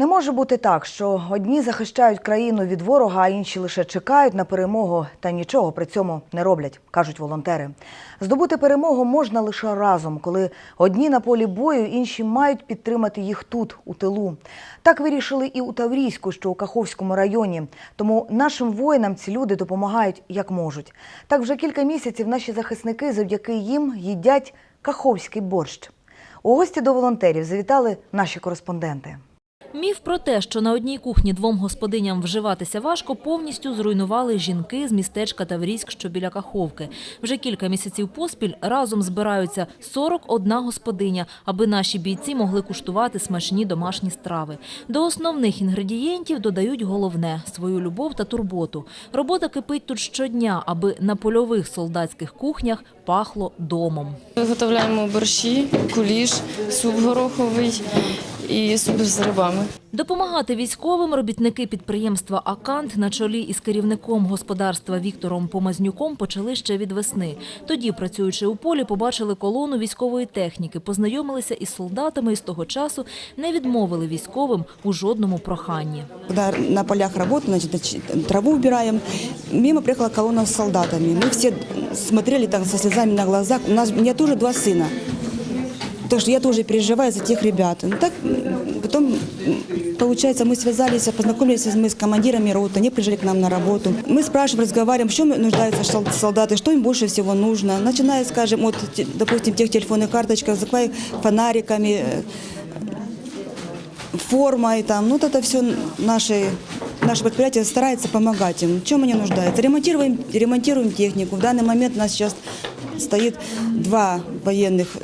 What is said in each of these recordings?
Не може бути так, що одні захищають країну від ворога, а інші лише чекають на перемогу та нічого при цьому не роблять, кажуть волонтери. Здобути перемогу можна лише разом, коли одні на полі бою, інші мають підтримати їх тут, у тилу. Так вирішили і у Таврійську, що у Каховському районі. Тому нашим воїнам ці люди допомагають як можуть. Так вже кілька місяців наші захисники завдяки їм їдять каховський борщ. У гості до волонтерів завітали наші кореспонденти. Міф про те, що на одній кухні двом господиням вживатися важко, повністю зруйнували жінки з містечка Таврійськ, що біля Каховки. Вже кілька місяців поспіль разом збираються 41 господиня, аби наші бійці могли куштувати смачні домашні страви. До основних інгредієнтів додають головне – свою любов та турботу. Робота кипить тут щодня, аби на польових солдатських кухнях пахло домом. Виготовляємо борщі, куліш, суп гороховий і суп з рибами. Допомагати військовим робітники підприємства «Акант» на чолі із керівником господарства Віктором Помазнюком почали ще від весни. Тоді, працюючи у полі, побачили колону військової техніки, познайомилися із солдатами і з того часу не відмовили військовим у жодному проханні. Когда на полях работаем, значит, нач- траву убираем, мимо приехала колонна с солдатами. Мы все смотрели там со слезами на глазах. У нас, у меня тоже два сына. Так что я тоже переживаю за тех ребят. Ну, так потом, получается, мы связались, познакомились мы с командирами роты, они приезжали к нам на работу. Мы спрашиваем, разговариваем, в чем нуждаются сол- солдаты, что им больше всего нужно. Начиная, скажем, от, допустим, тех телефонных карточек, закрывая фонариками, э, формой, там, ну вот это все наши, наше предприятие старается помогать им. В чем они нуждаются? Ремонтируем, ремонтируем технику. В данный момент у нас сейчас стоит два военных,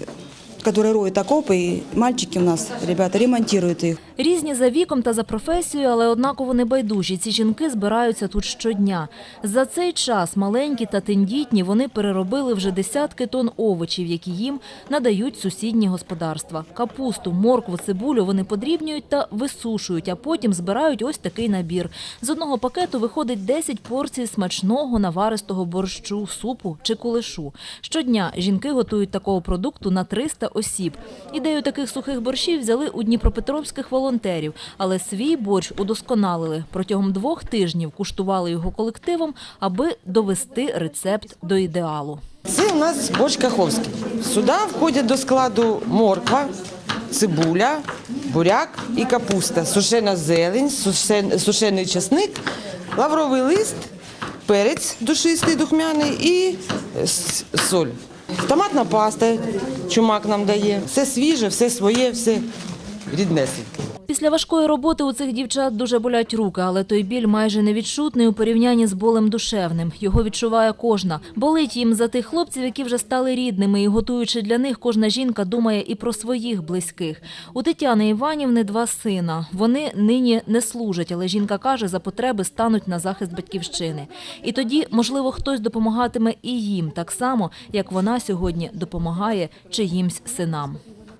которые роют окопы, и мальчики у нас, ребята, ремонтируют их. Різні за віком та за професією, але однаково небайдужі. Ці жінки збираються тут щодня. За цей час маленькі та тендітні вони переробили вже десятки тонн овочів, які їм надають сусідні господарства. Капусту, моркву, цибулю вони подрібнюють та висушують, а потім збирають ось такий набір. З одного пакету виходить 10 порцій смачного наваристого борщу, супу чи кулешу. Щодня жінки готують такого продукту на 300 осіб. Ідею таких сухих борщів взяли у дніпропетровських волонтерів, але свій борщ удосконалили. Протягом двох тижнів куштували його колективом, аби довести рецепт до ідеалу. Це у нас борщ каховський. Сюди входять до складу морква, цибуля, буряк і капуста, сушена зелень, сушен- сушений чесник, лавровий лист, перець душистий, духмяний і соль. Томатна паста, чумак нам дає. Все свіже, все своє, все ріднесеньке. Після важкої роботи у цих дівчат дуже болять руки, але той біль майже невідчутний у порівнянні з болем душевним. Його відчуває кожна. Болить їм за тих хлопців, які вже стали рідними, і готуючи для них, кожна жінка думає і про своїх близьких. У Тетяни Іванівни два сина. Вони нині не служать, але жінка каже, за потреби стануть на захист батьківщини. І тоді, можливо, хтось допомагатиме і їм так само, як вона сьогодні допомагає чиїмсь синам.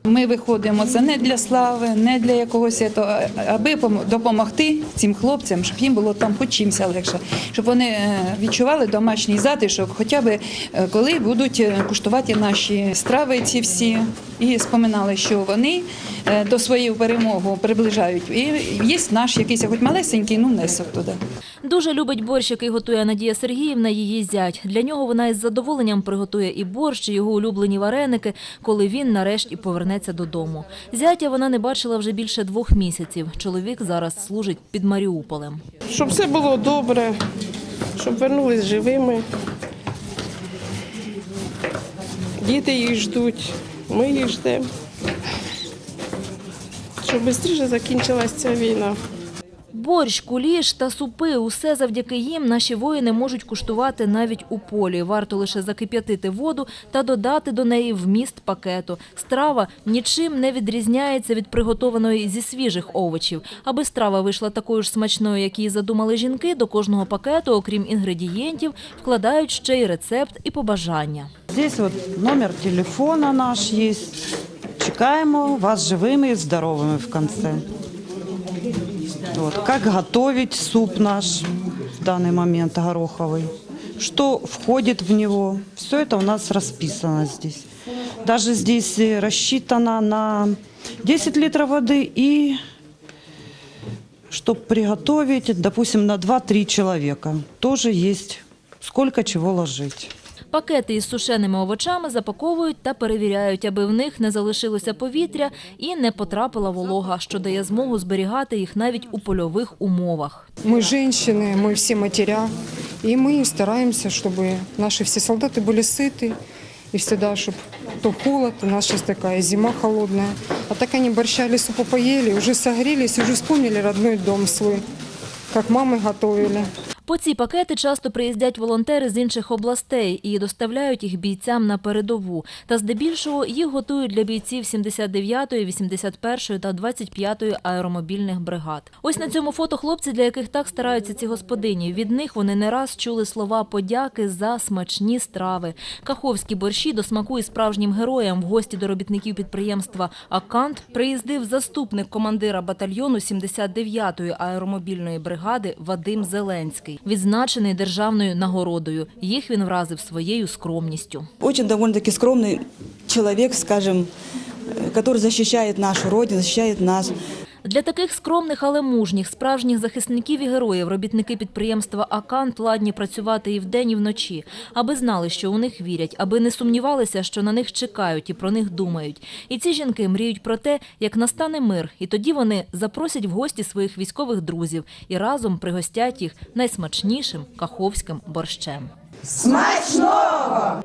Ми виходимо це не для слави, не для якогось цього, аби пом- допомогти цим хлопцям, щоб їм було там хоч чимся легше, щоб вони е, відчували домашній затишок, хоча б е, коли будуть е, куштувати наші страви ці всі, і споминали, що вони е, до своєї перемоги приближають. І є наш якийсь хоч малесенький, ну внесок туди. Дуже любить борщ, який готує Надія Сергіївна, її зять. Для нього вона із задоволенням приготує і борщ, і його улюблені вареники, коли він нарешті повернеться додому. Зятя вона не бачила вже більше двох місяців. Чоловік зараз служить під Маріуполем. щоб все було добре, щоб вернулись живими. Діти їх ждуть, ми їх ждемо. Щоб швидше закінчилася ця війна. Борщ, куліш та супи – усе завдяки їм наші воїни можуть куштувати навіть у полі. Варто лише закип'ятити воду та додати до неї вміст пакету. Страва нічим не відрізняється від приготованої зі свіжих овочів. Аби страва вийшла такою ж смачною, як її задумали жінки, до кожного пакету, окрім інгредієнтів, вкладають ще й рецепт і побажання. Здесь номер телефона наш есть. Чекаємо вас живыми и здоровыми в конце. Вот. Как готовить суп наш в данный момент гороховый. Что входит в него. Все это у нас расписано здесь. Даже здесь э, рассчитано на 10 литров воды и чтобы приготовить, допустим, на 2-3 человека. Тоже есть сколько чего ложить. Пакети із сушеними овочами запаковують та перевіряють, аби в них не залишилося повітря і не потрапила волога, що дає змогу зберігати їх навіть у польових умовах. Мы женщины, мы все матеря, и мы стараемся, чтобы наши все солдаты были сыты, и всегда, чтобы то холод, у нас сейчас такая зима холодная, а так они борща или супа поели, уже согрелись, уже вспомнили родной дом свой, как мамы готовили. По ці пакети часто приїздять волонтери з інших областей і доставляють їх бійцям на передову. Та здебільшого їх готують для бійців 79-ї, 81-ї та 25-ї аеромобільних бригад. Ось на цьому фото хлопці, для яких так стараються ці господині. Від них вони не раз чули слова подяки за смачні страви. Каховські борщі до смаку і справжнім героям в гості до робітників підприємства Акант приїздив заступник командира батальйону 79-ї аеромобільної бригади Вадим Зеленський, відзначений державною нагородою. Їх він вразив своєю скромністю. Очень довольно-таки скромный человек, скажем, э, который защищает нашу родину, защищает нас. Для таких скромних, але мужніх, справжніх захисників і героїв робітники підприємства «Акант» ладні працювати і вдень, і вночі, аби знали, що у них вірять, аби не сумнівалися, що на них чекають і про них думають. І ці жінки мріють про те, як настане мир, і тоді вони запросять в гості своїх військових друзів і разом пригостять їх найсмачнішим каховським борщем. Смачного!